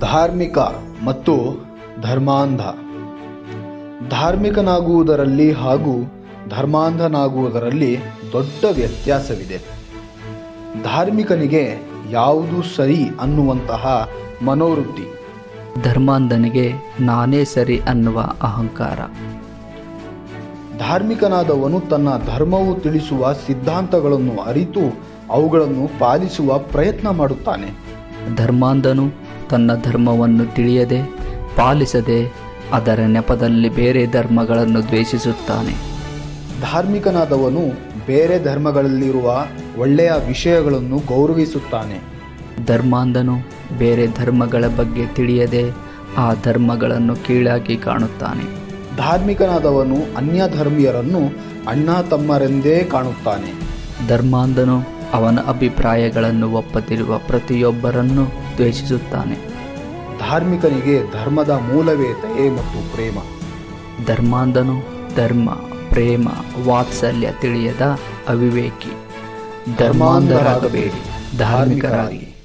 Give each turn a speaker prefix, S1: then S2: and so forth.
S1: ಧಾರ್ಮಿಕ ಮತ್ತು ಧರ್ಮಾಂಧ. ಧಾರ್ಮಿಕನಾಗುವುದರಲ್ಲಿ ಹಾಗೂ ಧರ್ಮಾಂಧನಾಗುವುದರಲ್ಲಿ ದೊಡ್ಡ ವ್ಯತ್ಯಾಸವಿದೆ. ಧಾರ್ಮಿಕನಿಗೆ ಯಾವುದು ಸರಿ ಅನ್ನುವಂತಹ ಮನೋವೃತ್ತಿ.
S2: ಧರ್ಮಾಂಧನಿಗೆ ನಾನೇ ಸರಿ ಅನ್ನುವ ಅಹಂಕಾರ.
S1: ಧಾರ್ಮಿಕನಾದವನು ತನ್ನ ಧರ್ಮವು ತಿಳಿಸುವ ಸಿದ್ಧಾಂತಗಳನ್ನು ಅರಿತು ಅವುಗಳನ್ನು ಪಾಲಿಸುವ ಪ್ರಯತ್ನ ಮಾಡುತ್ತಾನೆ.
S2: ಧರ್ಮಾಂಧನು ತನ್ನ ಧರ್ಮವನ್ನು ತಿಳಿಯದೆ ಪಾಲಿಸದೆ ಅದರ ನೆಪದಲ್ಲಿ ಬೇರೆ ಧರ್ಮಗಳನ್ನು ದ್ವೇಷಿಸುತ್ತಾನೆ.
S1: ಧಾರ್ಮಿಕನಾದವನು ಬೇರೆ ಧರ್ಮಗಳಲ್ಲಿರುವ ಒಳ್ಳೆಯ ವಿಷಯಗಳನ್ನು ಗೌರವಿಸುತ್ತಾನೆ.
S2: ಧರ್ಮಾಂಧನು ಬೇರೆ ಧರ್ಮಗಳ ಬಗ್ಗೆ ತಿಳಿಯದೆ ಆ ಧರ್ಮಗಳನ್ನು ಕೀಳಾಗಿ ಕಾಣುತ್ತಾನೆ.
S1: ಧಾರ್ಮಿಕನಾದವನು ಅನ್ಯ ಧರ್ಮೀಯರನ್ನು ಅಣ್ಣ ತಮ್ಮರೆಂದೇ ಕಾಣುತ್ತಾನೆ.
S2: ಧರ್ಮಾಂಧನು ಅವನ ಅಭಿಪ್ರಾಯಗಳನ್ನು ಒಪ್ಪದಿರುವ ಪ್ರತಿಯೊಬ್ಬರನ್ನು ದ್ವೇಷಿಸುತ್ತಾನೆ.
S1: ಧಾರ್ಮಿಕನಿಗೆ ಧರ್ಮದ ಮೂಲವೇ ದಯೆ ಮತ್ತು ಪ್ರೇಮ.
S2: ಧರ್ಮಾಂಧನು ಧರ್ಮ ಪ್ರೇಮ ವಾತ್ಸಲ್ಯ ತಿಳಿಯದ ಅವಿವೇಕಿ. ಧರ್ಮಾಂಧರಾಗಬೇಡಿ ಧಾರ್ಮಿಕರಾಗಿ.